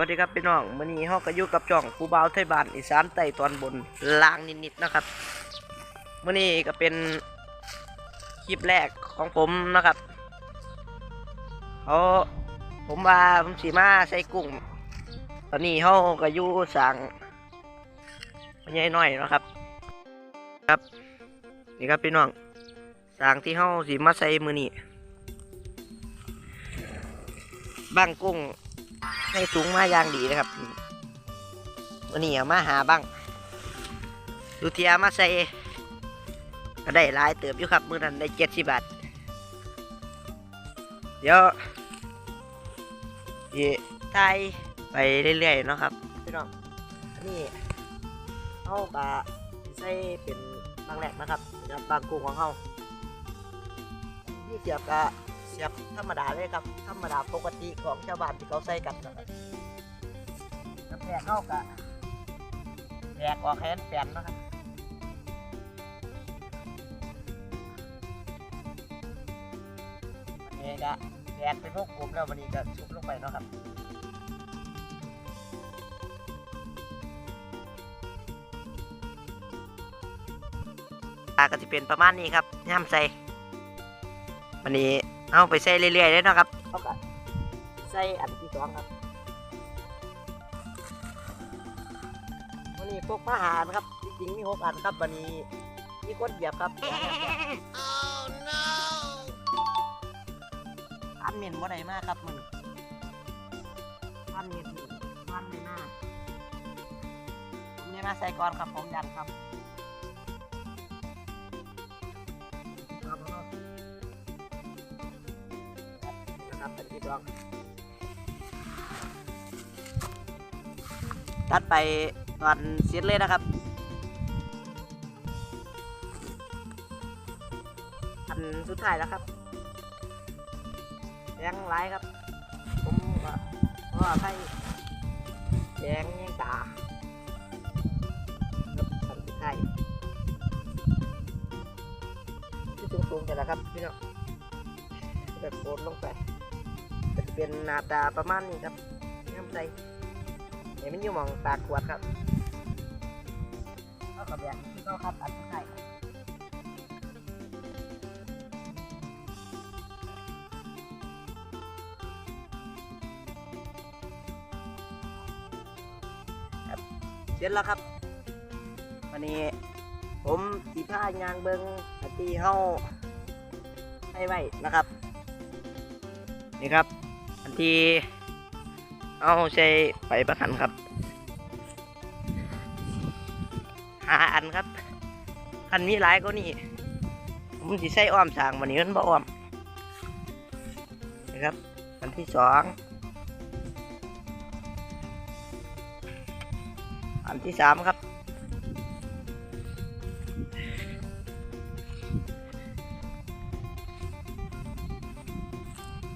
สวัสดีครับพี่น้องมื้อนี้ฮาก็อยู่กับจ่องผู้บ่าวไทยบ้านอีสานใต้ตอนบนล่างนิดๆนะครับมื้อนี้ก็เป็นคลิปแรกของผมนะครับเขาผมว่าผมสีมาใส่กุ้ง ตอนนี้เฮาก็อยู่สั่งใหญ่น้อยนะครับ ครับนี่ครับพี่น้องสั่งที่เฮาสีมาใส่มือนี้บ้างกุ้ง ให้สูงมาอย่างดีนะครับวันนี้เอามาหาบ้างดูเทียมาใส่ก็ได้หลายเติบอยู่ครับ มือนั้นได้เจ็ดสิบบาท เดี๋ยวอีไทยไปเรื่อยๆเนาะครับพี่น้องนนี้เอาปลาใส่เป็นบางแหลกนะครับนะครับบางกุ้งของเขาที่เสียบกะเสียบธรรมดาเลยครับ ธรรมดาปกติของชาวบ้านที่เขาใส่กันนะครับน้ำแตกเข้ากะแตกออกแขนแปนนะครับวันนี้ก็แตกเป็นพวกกลมแล้ววันนี้ก็ชุบลงไปเนาะครับปลาก็จะเป็นประมาณนี้ครับย่ำใส่วันนี้ เอาไปใส่เรื่อยๆเลยเนาะครับเอาก็ใส่อันที่สองครับวันนี้พวกมาหารครับจริงๆมีหกอันครับวันนี้มีคนเหยียบครับอันเหม็นว่าไหนมากครับมึงอันเหม็นอันไม่มากผมนี่มาใส่ก่อนครับผมยันครับครับ ครับเป็นที่ดองตัดไปตอนเสร็จเลยนะครับ อันสุดท้ายแล้วครับแดงไร้ครับ ผมก็ว่าให้แดงยังตาครับอันสุดท้ายที่สูงๆแต่ละครับพี่น้องแบบโคนลงไป เป็นหน้าตาประมาณนี้ครับน้ำใจเดี๋ยวมันอยู่มองตาขวดครับเข้ากับแบบที่เขาครับอันสุดท้เสร็จแล้วครับวันนี้ผมสีผ้ายางเบิงอันที่เฮาให้ไว้นะครับ นี่ครับ อันที่ เอาใช้ไปประกันครับหาอันครับ อันนี้หลายก็นี่ผมสิใส่อ้อมสางวันนี้มันบ่อ้อมนะครับ อันที่สองอันที่สามครับ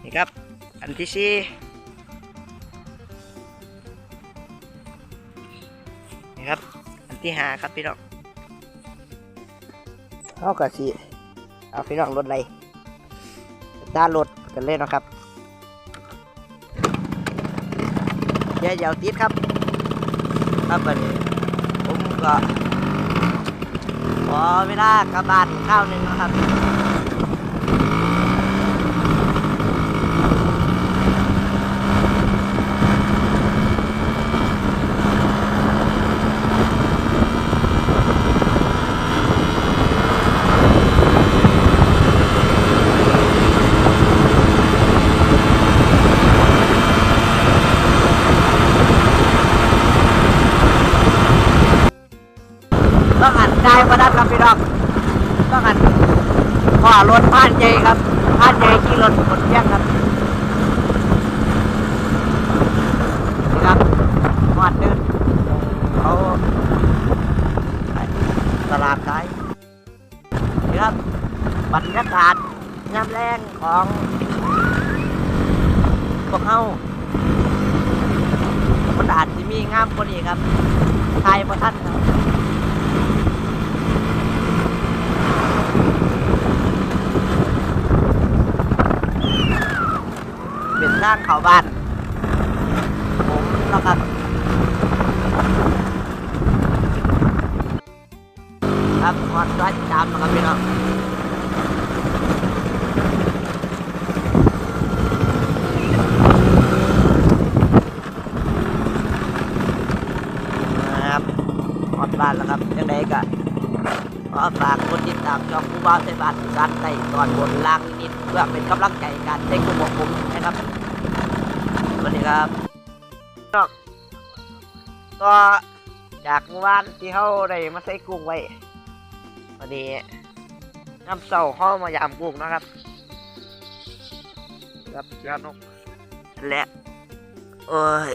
นี่ครับ อันที่สี่นี่ครับ อันที่ห้าครับพี่น้องเอากระสีเอาพี่น้องรถอะไรด้านรถกันเลยเนะครับเดี๋ยวเดี๋ยวติดครับครับบัดนี้ผมก็ขอเวลากลับบ้านข้าวหนึ่งนะครับ ต้องหันได้มาได้ครับพี่น้องต้องหันขวา รถผ่านใหญ่ครับผ่านใหญ่ขี่รถหมดเที่ยงครับครับหอดเดินเขาตลาดไทยครับบรรยากาศยามแรงของพวกเขามันอาจจะมีงามกว่านี้ครับไทยประทันครับ เป็นทางเขาบ้าน ผมแล้วครับ ครับขอร้อยติดตามนะครับพี่น้องนะครับหอดบ้านแล้วครับยังไงก็ขอฝากกดติดตามช่องผู้บ่าวไทยบ้านอีสานใต้ตอนบนล่างนิดเพื่อเป็นกำลังใจในการเต้นของผมนะครับ สวัสดีครับพี่น้องก็จากเมื่อวานที่เขาได้มาใส่กุ้งไว้วันนี้น้ำเสาห้อมายามกุ้งนะครับครับยานกและโอ้ย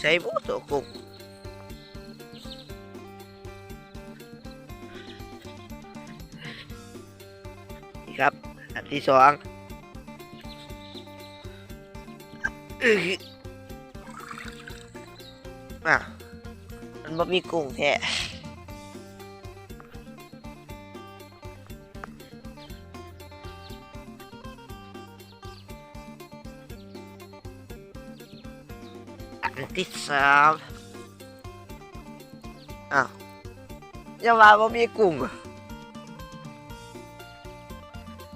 ใช้บุตัวกุ้งนี่ครับ อันที่สอง อะมันบ่มีกุ้งแท้อันที่สามอ้าวย่าว่าบ่มีกุ้ง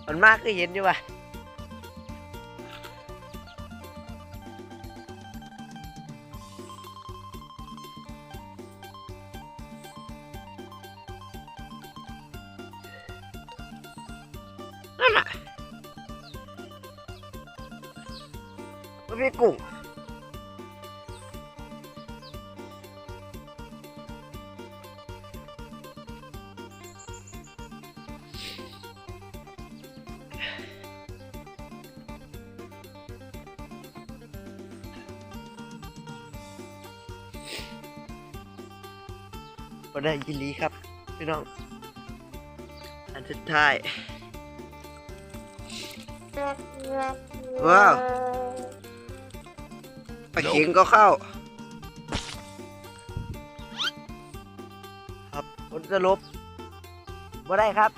มันมากก็เห็นอยู่ว่ะ นั่นน่ะบ่มีกุ้งก็ได้ยินดีครับ พี่น้อง อันสุดท้าย ว้าวปลาเข็งก็เข้า ครับผลสรุปบ่ได้ครับ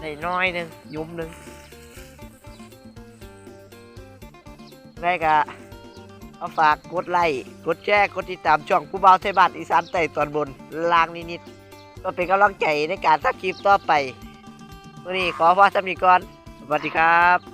ได้น้อยหนึ่งยุ้มหนึ่งได้กะเอาฝากกดไลค์กดแชร์กดติดตามช่องผู้บ่าวไทยบ้านอีสานใต้ตอนบนลางนิดๆก็เป็นกำลังใจในการทำคลิปต่อไป วันนี้ขอพอสำนีก่อน สวัสดีครับ